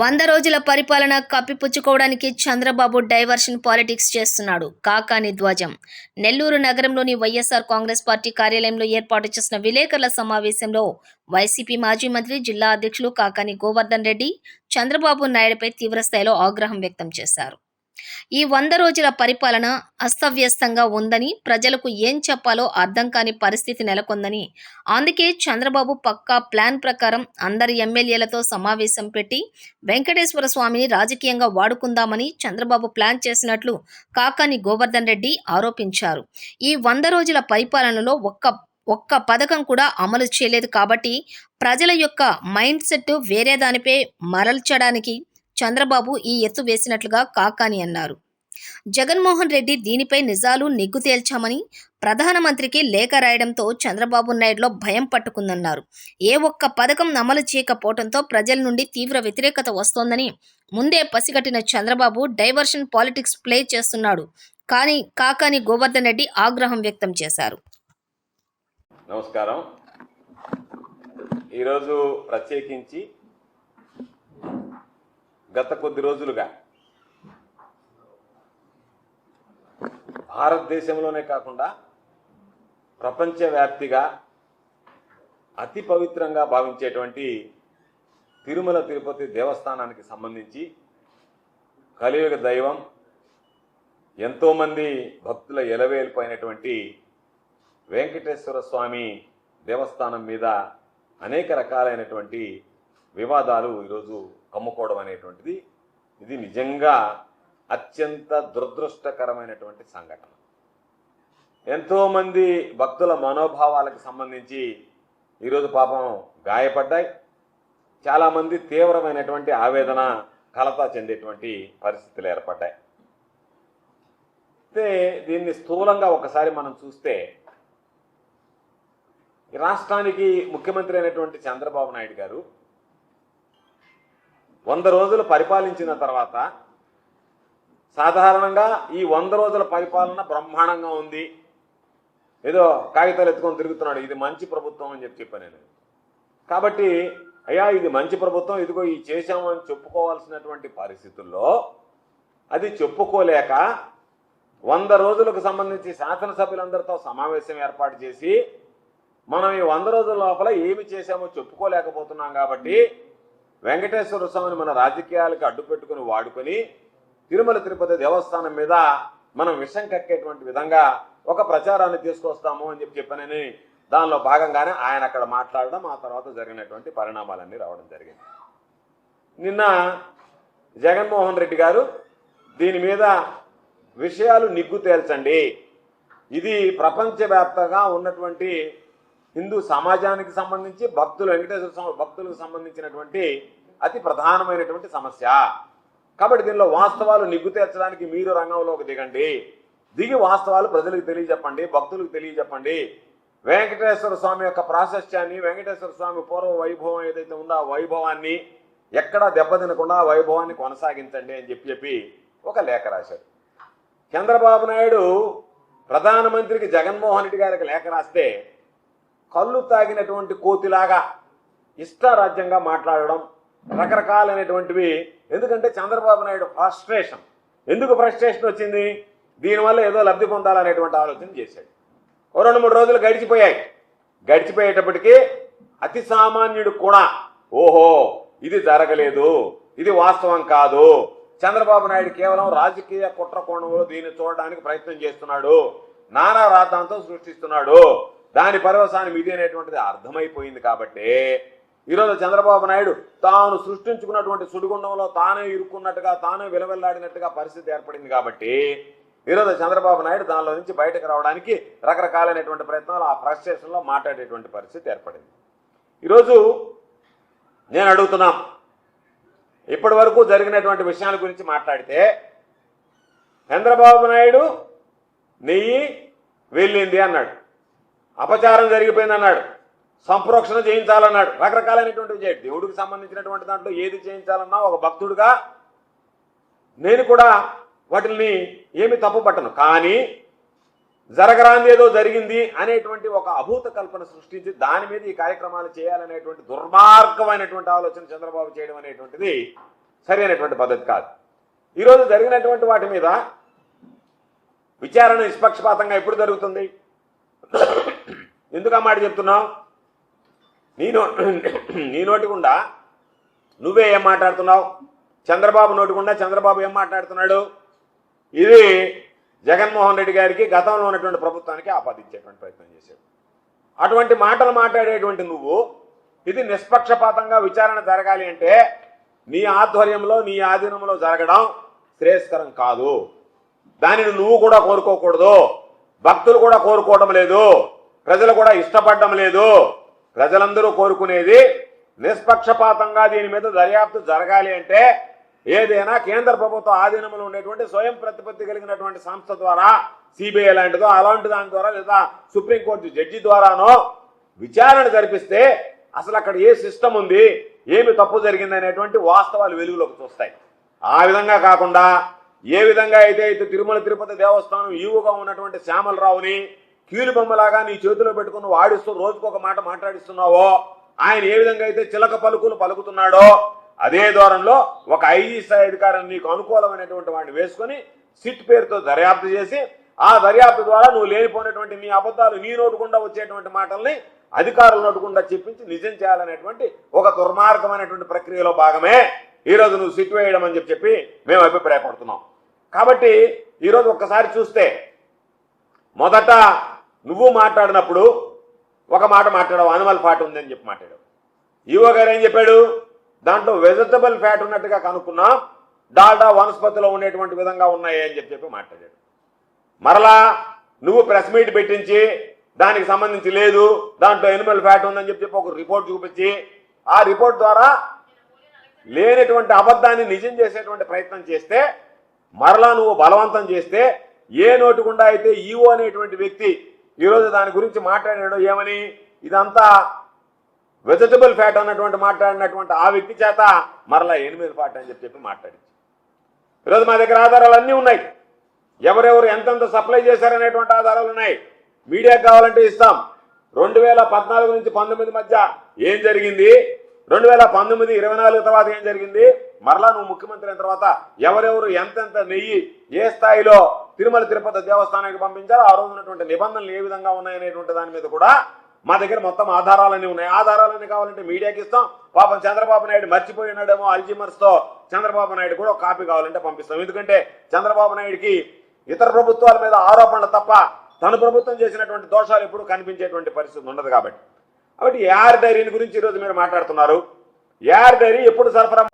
వంద రోజుల పరిపాలన కప్పిపుచ్చుకోవడానికి చంద్రబాబు డైవర్షన్ పాలిటిక్స్ చేస్తున్నాడు. కాకాని ధ్వజం. నెల్లూరు నగరంలోని వైఎస్ఆర్ కాంగ్రెస్ పార్టీ కార్యాలయంలో ఏర్పాటు చేసిన విలేకరుల సమావేశంలో వైసీపీ మాజీ మంత్రి జిల్లా అధ్యక్షులు కాకాని గోవర్ధన్ రెడ్డి చంద్రబాబు నాయుడుపై తీవ్రస్థాయిలో ఆగ్రహం వ్యక్తం చేశారు. ఈ వంద రోజుల పరిపాలన అస్తవ్యస్తంగా ఉందని ప్రజలకు ఏం చెప్పాలో అర్థం కాని పరిస్థితి నెలకొందని. అందుకే చంద్రబాబు పక్కా ప్లాన్ ప్రకారం అందరి ఎమ్మెల్యేలతో సమావేశం పెట్టి వెంకటేశ్వర స్వామిని రాజకీయంగా వాడుకుందామని చంద్రబాబు ప్లాన్ చేసినట్లు కాకాని గోవర్ధన్ రెడ్డి ఆరోపించారు. ఈ వంద రోజుల పరిపాలనలో ఒక్క ఒక్క పథకం కూడా అమలు చేయలేదు కాబట్టి ప్రజల యొక్క మైండ్ సెట్ వేరే దానిపై మరల్చడానికి చంద్రబాబు ఈ ఎత్తు వేసినట్లుగా కాకాని అన్నారు. జగన్మోహన్ రెడ్డి దీనిపై నిజాలు నిగ్గు తేల్చామని ప్రధానమంత్రికి లేఖ రాయడంతో చంద్రబాబు నాయుడులో భయం పట్టుకుందన్నారు. ఏ ఒక్క పథకం అమలు చేయకపోవడంతో ప్రజల నుండి తీవ్ర వ్యతిరేకత వస్తోందని ముందే పసిగట్టిన చంద్రబాబు డైవర్షన్ పాలిటిక్స్ ప్లే చేస్తున్నాడు. కానీ కాకాని గోవర్ధన్ రెడ్డి ఆగ్రహం వ్యక్తం చేశారు. నమస్కారం. ఈరోజు ప్రత్యేకించి గత కొద్ది రోజులుగా భారతదేశంలోనే కాకుండా ప్రపంచవ్యాప్తిగా అతి పవిత్రంగా భావించేటువంటి తిరుమల తిరుపతి దేవస్థానానికి సంబంధించి కలియుగ దైవం ఎంతోమంది భక్తుల ఎలవేలిపోయినటువంటి వెంకటేశ్వర స్వామి దేవస్థానం మీద అనేక రకాలైనటువంటి వివాదాలు ఈరోజు కమ్ముకోవడం అనేటువంటిది ఇది నిజంగా అత్యంత దురదృష్టకరమైనటువంటి సంఘటన. ఎంతోమంది భక్తుల మనోభావాలకు సంబంధించి ఈరోజు పాపం గాయపడ్డాయి. చాలామంది తీవ్రమైనటువంటి ఆవేదన కలత చెందేటువంటి పరిస్థితులు ఏర్పడ్డాయి. అయితే దీన్ని స్థూలంగా ఒకసారి మనం చూస్తే ఈ రాష్ట్రానికి ముఖ్యమంత్రి అయినటువంటి చంద్రబాబు నాయుడు గారు వంద రోజులు పరిపాలించిన తర్వాత సాధారణంగా ఈ వంద రోజుల పరిపాలన బ్రహ్మాండంగా ఉంది. ఏదో కాగితాలు ఎత్తుకొని తిరుగుతున్నాడు ఇది మంచి ప్రభుత్వం అని చెప్పి చెప్పాను నేను. కాబట్టి అయ్యా ఇది మంచి ప్రభుత్వం ఇదిగో ఈ చేశాము అని చెప్పుకోవాల్సినటువంటి పరిస్థితుల్లో అది చెప్పుకోలేక వంద రోజులకు సంబంధించి శాసనసభ్యులందరితో సమావేశం ఏర్పాటు చేసి మనం ఈ వంద రోజుల లోపల ఏమి చేశామో చెప్పుకోలేకపోతున్నాం కాబట్టి వెంకటేశ్వర స్వామిని మన రాజకీయాలకు అడ్డుపెట్టుకుని వాడుకొని తిరుమల తిరుపతి దేవస్థానం మీద మనం విషం కక్కేటువంటి విధంగా ఒక ప్రచారాన్ని తీసుకొస్తాము అని చెప్పి చెప్పానని దానిలో భాగంగానే ఆయన అక్కడ మాట్లాడడం ఆ తర్వాత జరిగినటువంటి పరిణామాలన్నీ రావడం జరిగింది. నిన్న జగన్మోహన్ రెడ్డి గారు దీని మీద విషయాలు నిగ్గు తేల్చండి. ఇది ప్రపంచవ్యాప్తంగా ఉన్నటువంటి హిందూ సమాజానికి సంబంధించి భక్తులు వెంకటేశ్వర స్వామి భక్తులకు సంబంధించినటువంటి అతి ప్రధానమైనటువంటి సమస్య. కాబట్టి దీనిలో వాస్తవాలు నిగ్గు తీర్చడానికి మీరు రంగంలోకి దిగండి. దిగి వాస్తవాలు ప్రజలకు తెలియజెప్పండి భక్తులకు తెలియజెప్పండి. వెంకటేశ్వర స్వామి యొక్క ప్రాశస్త్యాన్ని వెంకటేశ్వర స్వామి పూర్వ వైభవం ఏదైతే ఉందో ఆ వైభవాన్ని ఎక్కడా దెబ్బతినకుండా ఆ వైభవాన్ని కొనసాగించండి అని చెప్పి చెప్పి ఒక లేఖ రాశారు. చంద్రబాబు నాయుడు ప్రధానమంత్రికి జగన్మోహన్ రెడ్డి గారికి లేఖ రాస్తే కళ్ళు తాగినటువంటి కోతిలాగా ఇష్టారాజ్యంగా మాట్లాడడం రకరకాలైనటువంటివి. ఎందుకంటే చంద్రబాబు నాయుడు ఫ్రస్ట్రేషన్. ఎందుకు ఫ్రస్ట్రేషన్ వచ్చింది? దీనివల్ల ఏదో లబ్ధి పొందాలనేటువంటి ఆలోచన చేశాడు. ఓ రెండు మూడు రోజులు గడిచిపోయాయి. గడిచిపోయేటప్పటికీ అతి సామాన్యుడు కూడా ఓహో ఇది జరగలేదు ఇది వాస్తవం కాదు. చంద్రబాబు నాయుడు కేవలం రాజకీయ కుట్ర కోణంలో దీన్ని చూడడానికి ప్రయత్నం చేస్తున్నాడు. నానా రాద్ధాంతో సృష్టిస్తున్నాడు. దాని పరవశాన్ని ఇది అనేటువంటిది అర్థమైపోయింది కాబట్టి ఈరోజు చంద్రబాబు నాయుడు తాను సృష్టించుకున్నటువంటి సుడిగుండంలో తానే ఇరుక్కున్నట్టుగా తానే విలవెల్లాడినట్టుగా పరిస్థితి ఏర్పడింది కాబట్టి ఈరోజు చంద్రబాబు నాయుడు దానిలో నుంచి బయటకు రావడానికి రకరకాలైనటువంటి ప్రయత్నాలు ఆ ఫ్రస్ట్రేషన్లో మాట్లాడేటువంటి పరిస్థితి ఏర్పడింది. ఈరోజు నేను అడుగుతున్నాం ఇప్పటి వరకు జరిగినటువంటి విషయాల గురించి మాట్లాడితే చంద్రబాబు నాయుడు నెయ్యి వెళ్ళింది అన్నాడు. అపచారం జరిగిపోయింది అన్నాడు సంప్రోక్షణ చేయించాలన్నాడు. రకరకాలైనటువంటివి చేయండి దేవుడికి సంబంధించినటువంటి దాంట్లో ఏది చేయించాలన్నా ఒక భక్తుడిగా నేను కూడా వాటిని ఏమి తప్పు పట్టను. కానీ జరగరాంది ఏదో జరిగింది అనేటువంటి ఒక అభూత కల్పన సృష్టించి దాని మీద ఈ కార్యక్రమాలు చేయాలనేటువంటి దుర్మార్గమైనటువంటి ఆలోచన చంద్రబాబు చేయడం అనేటువంటిది సరైనటువంటి పద్ధతి కాదు. ఈరోజు జరిగినటువంటి వాటి మీద విచారణ నిష్పక్షపాతంగా ఎప్పుడు జరుగుతుంది? ఎందుకు ఆ మాట చెప్తున్నావు? నీ నో నీ నోటి గుండా నువ్వే ఏం మాట్లాడుతున్నావు? చంద్రబాబు నోటి గుండా చంద్రబాబు ఏం మాట్లాడుతున్నాడు? ఇది జగన్మోహన్ రెడ్డి గారికి గతంలో ఉన్నటువంటి ప్రభుత్వానికి ఆపాదించేటువంటి ప్రయత్నం చేశాడు. అటువంటి మాటలు మాట్లాడేటువంటి నువ్వు ఇది నిష్పక్షపాతంగా విచారణ జరగాలి అంటే నీ ఆధ్వర్యంలో నీ ఆధీనంలో జరగడం శ్రేయస్కరం కాదు. దానిని నువ్వు కూడా కోరుకోకూడదు. భక్తులు కూడా కోరుకోవడం లేదు. ప్రజలు కూడా ఇష్టపడడం లేదు. ప్రజలందరూ కోరుకునేది నిష్పక్షపాతంగా దీని మీద దర్యాప్తు జరగాలి అంటే ఏదైనా కేంద్ర ప్రభుత్వ ఆధీనంలో ఉండేటువంటి స్వయం ప్రతిపత్తి కలిగినటువంటి సంస్థ ద్వారా సిబిఐ లాంటిదో అలాంటి దాని ద్వారా లేదా సుప్రీంకోర్టు జడ్జి ద్వారానో విచారణ జరిపిస్తే అసలు అక్కడ ఏ సిస్టమ్ ఉంది ఏమి తప్పు జరిగిందనేటువంటి వాస్తవాలు వెలుగులోకి చూస్తాయి. ఆ విధంగా కాకుండా ఏ విధంగా అయితే అయితే తిరుమల తిరుపతి దేవస్థానం ఈవుగా ఉన్నటువంటి శ్యామలరావుని కీలుబొమ్మలాగా నీ చేతిలో పెట్టుకుని వాడిస్తూ ఒక మాట మాట్లాడిస్తున్నావో ఆయన ఏ విధంగా అయితే చిలక పలుకులు పలుకుతున్నాడో అదే దూరంలో ఒక ఐఈఎస్ఐ అధికారిని నీకు అనుకూలమైనటువంటి వాడిని వేసుకొని సిట్ పేరుతో దర్యాప్తు చేసి ఆ దర్యాప్తు ద్వారా నువ్వు లేనిపోయినటువంటి నీ అబద్ధాలు నీ నోటుకుండా వచ్చేటువంటి మాటల్ని అధికారులు నోటుకుండా చెప్పించి నిజం చేయాలనేటువంటి ఒక దుర్మార్గమైనటువంటి ప్రక్రియలో భాగమే. ఈరోజు నువ్వు సిట్ వేయడం అని చెప్పి చెప్పి మేము అభిప్రాయపడుతున్నాం. కాబట్టి ఈరోజు ఒక్కసారి చూస్తే మొదట నువ్వు మాట్లాడినప్పుడు ఒక మాట మాట్లాడావు అనిమల్ ఫ్యాట్ ఉందని చెప్పి మాట్లాడావు. ఈవో గారు ఏం చెప్పాడు? దాంట్లో వెజిటబుల్ ఫ్యాట్ ఉన్నట్టుగా కనుక్కున్నాం డాల్డా వనస్పతిలో ఉండేటువంటి విధంగా ఉన్నాయి అని చెప్పి చెప్పి మాట్లాడాడు. మరలా నువ్వు ప్రెస్ మీట్ పెట్టించి దానికి సంబంధించి లేదు దాంట్లో ఎనిమల్ ఫ్యాట్ ఉందని చెప్పి చెప్పి ఒక రిపోర్ట్ చూపించి ఆ రిపోర్ట్ ద్వారా లేనటువంటి అబద్ధాన్ని నిజం చేసేటువంటి ప్రయత్నం చేస్తే మరలా నువ్వు బలవంతం చేస్తే ఏ నోటి గుండా అయితే ఈవో అనేటువంటి వ్యక్తి ఈరోజు దాని గురించి మాట్లాడాడు ఏమని? ఇదంతా వెజిటబుల్ ఫ్యాట్ అన్నటువంటి మాట్లాడినటువంటి ఆ వ్యక్తి చేత మరలా ఎనిమిది ఫ్యాట్ అని చెప్పి చెప్పి మాట్లాడింది. ఈరోజు మా దగ్గర ఆధారాలు అన్నీ ఉన్నాయి. ఎవరెవరు ఎంతెంత సప్లై చేశారనేటువంటి ఆధారాలు ఉన్నాయి. మీడియాకి కావాలంటే ఇస్తాం. రెండు వేల పద్నాలుగు నుంచి పంతొమ్మిది మధ్య ఏం జరిగింది? రెండు వేల పంతొమ్మిది ఇరవై నాలుగు తర్వాత ఏం జరిగింది? మరలా నువ్వు ముఖ్యమంత్రి అయిన తర్వాత ఎవరెవరు ఎంతెంత నెయ్యి ఏ స్థాయిలో తిరుమల తిరుపతి దేవస్థానానికి పంపించారో ఆ రోజు ఉన్నటువంటి నిబంధనలు ఏ విధంగా ఉన్నాయనేటువంటి దాని మీద కూడా మా దగ్గర మొత్తం ఆధారాలన్నీ ఉన్నాయి. ఆధారాలన్నీ కావాలంటే మీడియాకి ఇస్తాం. పాపం చంద్రబాబు నాయుడు మర్చిపోయినాడేమో ఉన్నాడేమో తో చంద్రబాబు నాయుడు కూడా ఒక కాపీ కావాలంటే పంపిస్తాం. ఎందుకంటే చంద్రబాబు నాయుడుకి ఇతర ప్రభుత్వాల మీద ఆరోపణలు తప్ప తన ప్రభుత్వం చేసినటువంటి దోషాలు ఎప్పుడు కనిపించేటువంటి పరిస్థితి ఉండదు కాబట్టి. కాబట్టి ఏఆర్ డైరీని గురించి ఈరోజు మీరు మాట్లాడుతున్నారు. ఏఆర్ డైరీ ఎప్పుడు సరఫరా